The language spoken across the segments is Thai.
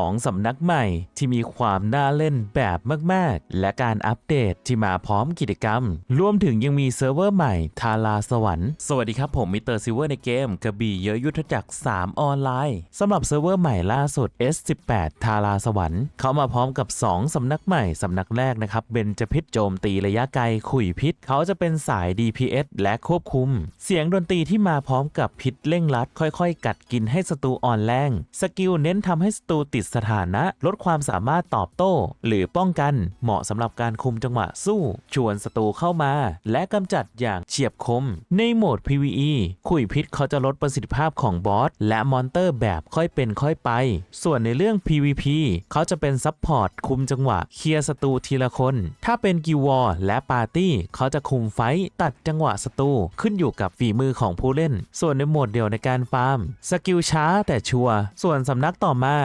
2 สำนักใหม่ที่มีความน่าเล่นแบบมาก ๆ และการอัปเดตที่มาพร้อมกิจกรรม รวมถึงยังมีเซิร์ฟเวอร์ใหม่ทาราสวรรค์ สวัสดีครับผมมิสเตอร์ซิเวอร์ในเกมกระบี่เยอะยุทธจักร 3 ออนไลน์สำหรับเซิร์ฟเวอร์ใหม่ล่าสุด S18 ทาราสวรรค์ เขามาพร้อมกับ 2 สำนักใหม่สำนักแรกนะครับเบนจะพิษโจมตีระยะไกลขุยพิษ เขาจะเป็นสาย DPS และควบคุม เสียงดนตรีที่มาพร้อมกับพิษเร่งรัดค่อย ๆ กัดกินให้ศัตรูอ่อนแรง สกิลเน้นทำให้ศัตรูติดสถานะ ลดความสามารถตอบโต้ หรือป้องกันเหมาะสำหรับการคุมจังหวะสู้ ชวนศัตรูเข้ามา และกำจัดอย่างเฉียบคม ในโหมด PVE ขุยพิษเขาจะลดประสิทธิภาพของบอสและมอนเตอร์แบบค่อยเป็นค่อยไป ส่วนในเรื่อง PVP เขาจะเป็นซัพพอร์ตคุมจังหวะเคลียร์ศัตรูทีละคน ถ้าเป็นกิววอร์และปาร์ตี้เขาจะคุมไฟต์ตัดจังหวะศัตรูขึ้นอยู่กับฝีมือของผู้เล่น ส่วนในโหมดเดียวในการฟาร์ม สกิลช้าแต่ชัวร์ส่วนสำนักต่อมา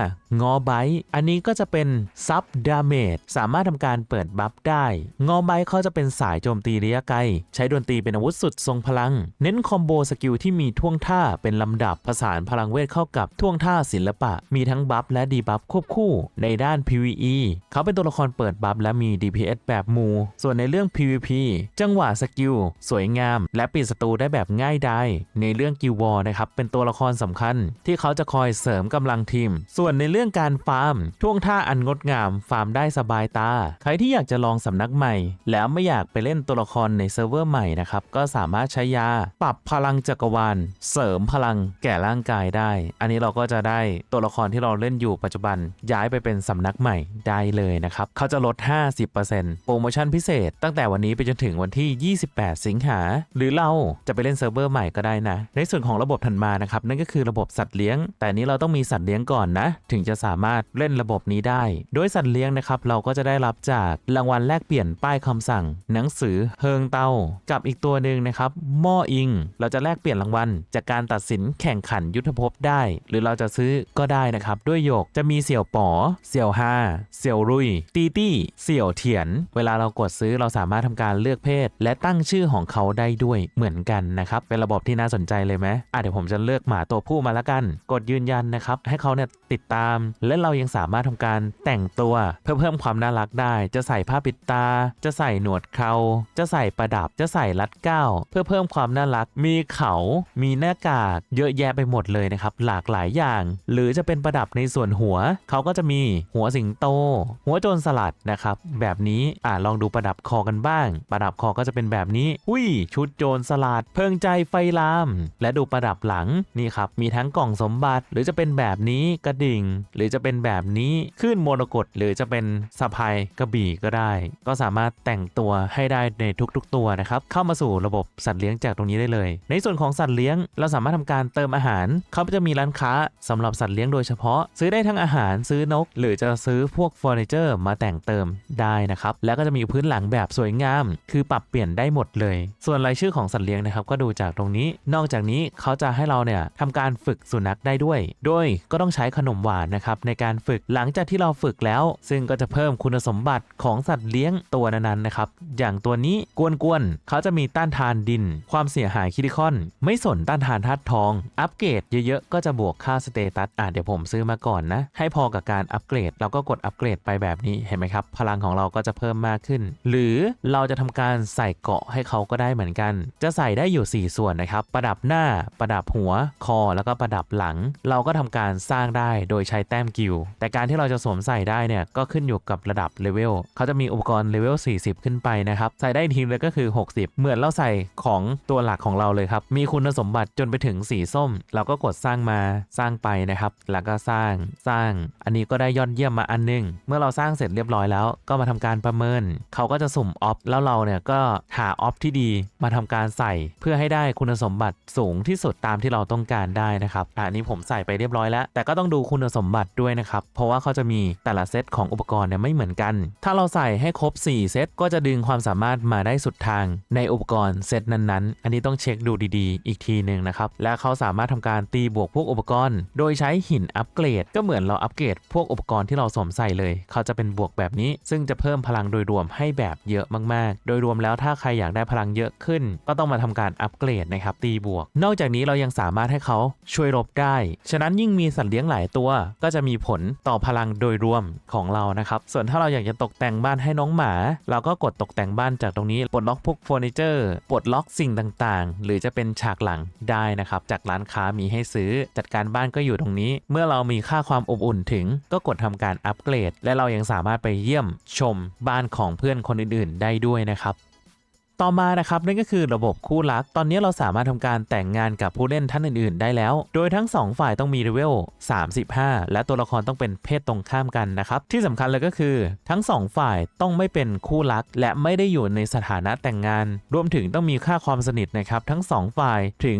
งออไบต์อันนี้ก็จะเป็นซับดาเมจสามารถทำการเปิดบัฟได้ งอไบต์เขาจะเป็นสายโจมตีระยะไกล ใช้ดนตรีเป็นอาวุธสุดทรงพลัง เน้นคอมโบสกิลที่มีท่วงท่าเป็นลำดับผสานพลังเวทเข้ากับท่วงท่าศิลปะ มีทั้งบัฟและดีบัฟควบคู่ ในด้าน PVE เขาเป็นตัวละครเปิดบัฟและมี DPS แบบมู ส่วนในเรื่อง PVP จังหวะสกิลสวยงาม และปิดศัตรูได้แบบง่ายดายในเรื่องกิววอร์นะครับเป็นตัวละครสำคัญ ที่เขาจะคอยเสริมกำลังทีม ส่วนในเรื่องการฟาร์มท่วงท่าอันงดงามฟาร์มได้สบายตา ใครที่อยากจะลองสำนักใหม่ แล้วไม่อยากไปเล่นตัวละครในเซิร์ฟเวอร์ใหม่นะครับ ก็สามารถใช้ยา ปรับพลังจักรวาล เสริมพลังแก่ร่างกายได้ อันนี้เราก็จะได้ตัวละครที่เราเล่นอยู่ปัจจุบัน ย้ายไปเป็นสำนักใหม่ได้เลยนะครับเขาจะลด 50%โปรโมชั่นพิเศษ ตั้งแต่วันนี้ไปจนถึงวันที่ 28 สิงหา หรือเราจะไปเล่นเซิร์ฟเวอร์ใหม่ก็ได้นะ ในส่วนของระบบถัดมานะครับนั่นก็คือระบบสัตว์เลี้ยง แต่นี้เราต้องมีสัตว์เลี้ยงก่อนนะ ถึงจะสามารถเล่นระบบนี้ได้ โดยสัตว์เลี้ยงนะครับเราก็จะได้รับจากรางวัลแลกเปลี่ยนป้ายคำสั่ง หนังสือเฮิงเตากับอีกตัวหนึ่งนะครับหม้ออิง เราจะแลกเปลี่ยนรางวัลจากการตัดสินแข่งขันยุทธภพได้ หรือเราจะซื้อก็ได้นะครับด้วยโยกจะมีเสี่ยวป๋อเสี่ยวฮาเสี่ยวรุย ตีตี้เสี่ยวเถียน เวลาเรากดซื้อเราสามารถทำการเลือกเพศ และตั้งชื่อของเขาได้ด้วยเหมือนกันนะครับเป็นระบบที่น่าสนใจเลยไหมอะเดี๋ยวผมจะเลือกหมาตัวผู้มาละกัน กดยืนยันนะครับให้เขาเนี่ยติดตามและเรายังสามารถทำการแต่งตัวเพื่อเพิ่มความน่ารักได้ จะใส่ผ้าปิดตา จะใส่หนวดเคราจะใส่ประดับ จะใส่รัดเก้าเพื่อเพิ่มความน่ารัก มีเขา มีหน้ากากเยอะแยะไปหมดเลยนะครับ หลากหลายอย่าง หรือจะเป็นประดับในส่วนหัว เขาก็จะมีหัวสิงโต หัวโจรสลัดนะครับ แบบนี้อ่าลองดูประดับคอกันบ้าง ประดับคอก็จะเป็นแบบนี้ อุ้ย ชุดโจรสลัด เพิ่งใจไฟลาม และดูประดับหลังนี่ครับ มีทั้งกล่องสมบัติ หรือจะเป็นแบบนี้กระดิ่งหรือจะเป็นแบบนี้ขึ้นโมโนกดหรือจะเป็นสะพายกระบี่ก็ได้ ก็สามารถแต่งตัวให้ได้ในทุกๆ ตัวนะครับเข้ามาสู่ระบบสัตว์เลี้ยงจากตรงนี้ได้เลย ในส่วนของสัตว์เลี้ยง เราสามารถทำการเติมอาหาร เขาจะมีร้านค้าสำหรับสัตว์เลี้ยงโดยเฉพาะ ซื้อได้ทั้งอาหารซื้อนก หรือจะซื้อพวกเฟอร์นิเจอร์มาแต่งเติมได้นะครับแล้วก็จะมีพื้นหลังแบบสวยงาม คือปรับเปลี่ยนได้หมดเลย ส่วนรายชื่อของสัตว์เลี้ยงนะครับก็ดูจากตรงนี้ นอกจากนี้เขาจะให้เราเนี่ยทำการฝึกสุนัขได้ด้วย โดยก็ต้องใช้ขนมหวานนะครับในการฝึกหลังจากที่เราฝึกแล้ว ซึ่งก็จะเพิ่มคุณสมบัติของสัตว์เลี้ยงตัวนั้นๆนะครับอย่างตัวนี้กวนๆเขาจะมีต้านทานดิน ความเสียหายคิดิคอน ไม่สนต้านทานธาตุทอง อัปเกรดเยอะๆ ก็จะบวกค่าสเตตัสอะเดี๋ยวผมซื้อมาก่อนนะ ให้พอกับการอัปเกรดเราก็กดอัปเกรดไปแบบนี้เห็นไหมครับ พลังของเราก็จะเพิ่มมากขึ้น หรือเราจะทำการใส่เกาะให้เขาก็ได้เหมือนกัน จะใส่ได้อยู่ 4 ส่วนนะครับ ประดับหน้าประดับหัวคอแล้วก็ประดับหลัง เราก็ทำการสร้างได้โดยใช้แต้มกิลแต่การที่เราจะสวมใส่ได้เนี่ยก็ขึ้นอยู่กับระดับเลเวลเขาจะมีอุปกรณ์เลเวล 40 ขึ้นไปนะครับ ใส่ได้ทีเลยก็คือ 60 เหมือนเราใส่ของตัวหลักของเราเลยครับ มีคุณสมบัติจนไปถึงสีส้ม เราก็กดสร้างมาสร้างไปนะครับ แล้วก็สร้างสร้าง อันนี้ก็ได้ยอดเยี่ยมมาอันหนึง เมื่อเราสร้างเสร็จเรียบร้อยแล้ว ก็มาทำการประเมิน เขาก็จะสุ่มออฟแล้วเราเนี่ยก็หาออฟที่ดีมาทำการใส่เพื่อให้ได้คุณสมบัติสูงที่สุดตามที่เราต้องการได้นะครับอะอันนี้ผมใส่ไปเรียบร้อยแล้ว แต่ก็ต้องดูคุณสมบัติด้วยนะครับ เพราะว่าเขาจะมีแต่ละเซตของอุปกรณ์เนี่ยไม่เหมือนกัน ถ้าเราใส่ให้ครบ 4 เซตก็จะดึงความสามารถมาได้สุดทาง ในอุปกรณ์เซตนั้นๆ อันนี้ต้องเช็คดูดีๆ อีกทีหนึ่งนะครับ และเขาสามารถทำการตีบวกพวกอุปกรณ์ โดยใช้หินอัปเกรด ก็เหมือนเราอัปเกรดพวกอุปกรณ์ที่เราสวมใส่เลย เขาจะเป็นบวกแบบนี้ ซึ่งจะเพิ่มพลังโดยรวมให้แบบเยอะมากๆ โดยรวมแล้วถ้าใครอยากได้พลังเยอะขึ้น ก็ต้องมาทำการอัปเกรดนะครับตีบวก นอกจากนี้เรายังสามารถให้เขาช่วยรบได้ ฉะนั้นยิ่งมีสัตว์เลี้ยงหลายตัวก็จะจะมีผลต่อพลังโดยรวมของเรานะครับ ส่วนถ้าเราอยากจะตกแต่งบ้านให้น้องหมา เราก็กดตกแต่งบ้านจากตรงนี้ปลดล็อกพวกเฟอร์นิเจอร์ปลดล็อกสิ่งต่างๆ หรือจะเป็นฉากหลังได้นะครับ จากร้านค้ามีให้ซื้อ จัดการบ้านก็อยู่ตรงนี้ เมื่อเรามีค่าความอบอุ่นถึง ก็กดทำการอัปเกรด และเรายังสามารถไปเยี่ยมชมบ้านของเพื่อนคนอื่นๆ ได้ด้วยนะครับ ต่อมานะครับนั่นก็คือระบบคู่รัก ตอนนี้เราสามารถทำการแต่งงานกับผู้เล่นท่านอื่นๆ ได้แล้ว โดยทั้ง 2 ฝ่ายต้องมีเลเวล 35 และตัวละครต้องเป็นเพศตรงข้ามกันนะครับ ที่สำคัญเลยก็คือ ทั้ง 2 ฝ่ายต้องไม่เป็นคู่รัก และไม่ได้อยู่ในสถานะแต่งงาน รวมถึงต้องมีค่าความสนิทนะครับทั้ง 2 ฝ่ายถึง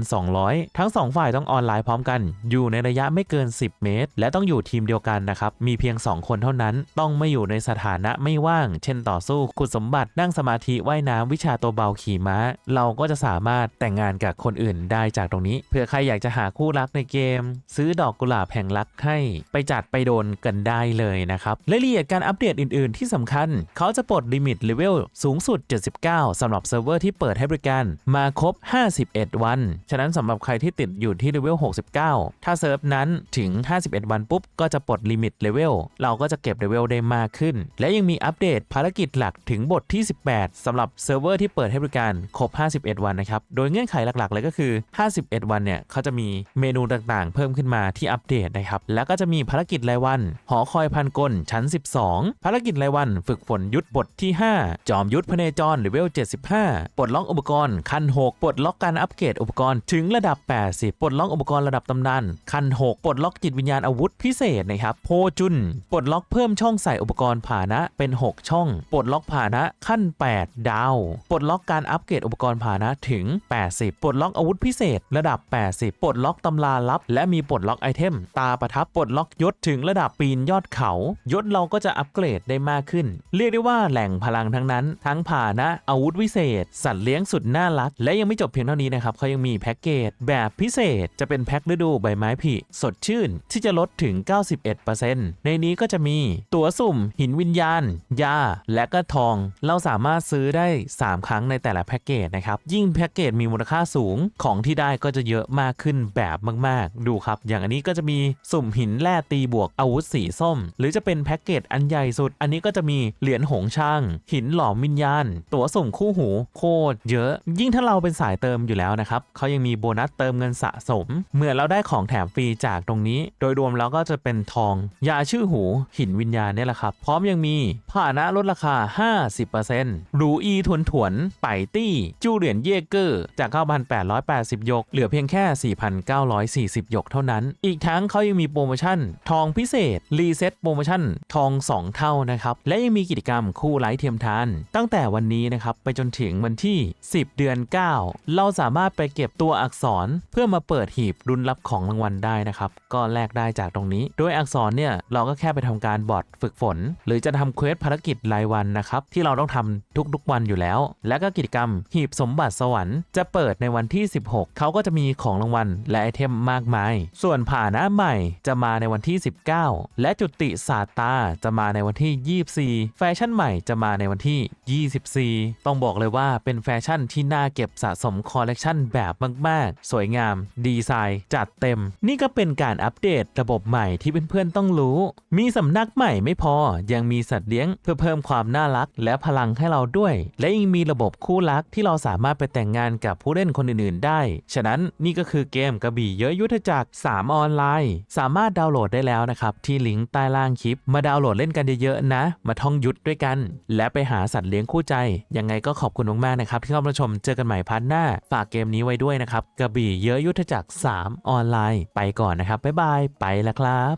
5,200 ทั้ง 2 ฝ่ายต้องออนไลน์พร้อมกัน อยู่ในระยะไม่เกิน 10 เมตร และต้องอยู่ทีมเดียวกันนะครับมีเพียง 2 คนเท่านั้น ต้องไม่อยู่ในสถานะไม่ว่าง เช่น ต่อสู้ขุดสมบัตินั่งสมาธิว่ายน้ำวิชาตัวเบาขี่ม้า เราก็จะสามารถแต่งงานกับคนอื่นได้จากตรงนี้ เผื่อใครอยากจะหาคู่รักในเกม ซื้อดอกกุหลาบแห่งรักให้ไปจัดไปโดนกันได้เลยนะครับรายละเอียดการอัปเดตอื่น ๆ ที่สำคัญ เขาจะปลดลิมิตเลเวลสูงสุด 79สำหรับเซิร์ฟเวอร์ที่เปิดให้บริการมาครบ 51 วัน ฉะนั้นสำหรับใครที่ติดอยู่ที่เลเวล 69 ถ้าเซิร์ฟนั้นถึง 51 วันปุ๊บก็จะปลดลิมิตเลเวลเราก็จะเก็บเลเวลได้มากขึ้น และยังมีอัปเดตภารกิจหลักถึงบทที่ 18สำหรับเซิร์ฟเวอร์ที่เปิดให้บริการครบ 51 วันนะครับ โดยเงื่อนไขหลักๆ เลยก็คือ 51 วันเนี่ยเขาจะมีเมนูต่างๆ เพิ่มขึ้นมาที่อัปเดตนะครับ แล้วก็จะมีภารกิจรายวัน หอคอยพันกลชั้น 12 ภารกิจรายวัน ฝึกฝนยุทธบทที่ 5 จอมยุทธพเนจรเลเวล 75 ปลดล็อกอุปกรณ์ขั้น 6 ปลดล็อกการอัปเกรดอุปกรณ์ถึงระดับ 80 ปลดล็อกอุปกรณ์ระดับตำนานขั้น 6 ปลดล็อกจิตวิญญาณอาวุธพิเศษนะครับ โพจุน ปลดล็อกเพิ่มช่องใส่อุปกรณ์ผานะเป็น 6 ช่อง ปลดล็อกผานะขั้น 8ดาว ปลดล็อกการอัปเกรดอุปกรณ์ผานะถึง 80 ปลดล็อกอาวุธพิเศษ ระดับ 80 ปลดล็อกตำราลับ และมีปลดล็อกไอเทม ตาประทับปลดล็อกยศถึงระดับปีนยอดเขา ยศเราก็จะอัปเกรดได้มากขึ้น เรียกได้ว่าแหล่งพลังทั้งนั้น ทั้งผานะอาวุธวิเศษ สัตว์เลี้ยงสุดน่ารัก และยังไม่จบเพียงเท่านี้นะครับเขายังมีแพ็กเกจแบบพิเศษจะเป็นแพ็คฤดูใบไม้ผลิสดชื่นที่จะลดถึง 91%ในนี้ก็จะมีตั๋วสุ่ม หินวิญญาณ ยา และก็ทอง เราสามารถซื้อได้ได้ 3 ครั้งในแต่ละแพ็กเกจนะครับ ยิ่งแพ็กเกจมีมูลค่าสูงของที่ได้ก็จะเยอะมากขึ้นแบบมาก ๆ ดูครับ อย่างอันนี้ก็จะมีสุ่มหินแร่ตีบวกอาวุธสีส้ม หรือจะเป็นแพ็กเกจอันใหญ่สุด อันนี้ก็จะมีเหรียญหงช่าง หินหลอมวิญญาณ ตั๋วสุ่มคู่หู โคตรเยอะ ยิ่งถ้าเราเป็นสายเติมอยู่แล้วนะครับเขายังมีโบนัสเติมเงินสะสม เมื่อเราได้ของแถมฟรีจากตรงนี้ โดยรวมแล้วก็จะเป็นทอง ยาชื่อหู หินวิญญาณเนี่ยแหละครับ พร้อมยังมีผ่านะลดราคา 50%รูอีทวนถวนไปตี้ จูเหรียญเยเกอร์จาก 9,880 หยก เหลือเพียงแค่ 4,940 หยกเท่านั้น อีกทั้งเขายังมีโปรโมชั่น ทองพิเศษ รีเซ็ตโปรโมชั่น ทอง 2 เท่านะครับ และยังมีกิจกรรมคู่ไลท์เทียมทาน ตั้งแต่วันนี้นะครับ ไปจนถึงวันที่ 10 เดือน 9 เราสามารถไปเก็บตัวอักษรเพื่อมาเปิดหีบรุนรับของรางวัลได้นะครับ ก็แลกได้จากตรงนี้ โดยอักษรเนี่ยเราก็แค่ไปทำการบอทฝึกฝน หรือจะทำเควสภารกิจรายวันนะครับที่เราต้องทำทุกๆวันอยู่แล้ว และก็กิจกรรมหีบสมบัติสวรรค์จะเปิดในวันที่ 16 เขาก็จะมีของรางวัลและไอเทมมากมาย ส่วนผ่านะใหม่จะมาในวันที่ 19 และจุติศาสตาจะมาในวันที่ 24 แฟชั่นใหม่จะมาในวันที่ 24 ต้องบอกเลยว่าเป็นแฟชั่นที่น่าเก็บสะสมคอลเลกชันแบบมาก ๆ สวยงาม ดีไซน์ จัดเต็ม นี่ก็เป็นการอัปเดตระบบใหม่ที่เพื่อนๆต้องรู้ มีสำนักใหม่ไม่พอ ยังมีสัตว์เลี้ยงเพื่อเพิ่มความน่ารักและพลังให้เราด้วยและยังมีระบบคู่รักที่เราสามารถไปแต่งงานกับผู้เล่นคนอื่นๆ ได้ ฉะนั้นนี่ก็คือเกมกระบี่เยอะยุทธจักร 3 ออนไลน์ สามารถดาวน์โหลดได้แล้วนะครับ ที่ลิงก์ใต้ล่างคลิป มาดาวน์โหลดเล่นกันเยอะๆนะ มาท่องยุทธด้วยกัน และไปหาสัตว์เลี้ยงคู่ใจ ยังไงก็ขอบคุณมากๆนะครับที่เข้ามาชมเจอกันใหม่พาร์ทหน้า ฝากเกมนี้ไว้ด้วยนะครับกระบี่เยอะยุทธจักร 3 ออนไลน์ ไปก่อนนะครับบ๊ายบายไปแล้วครับ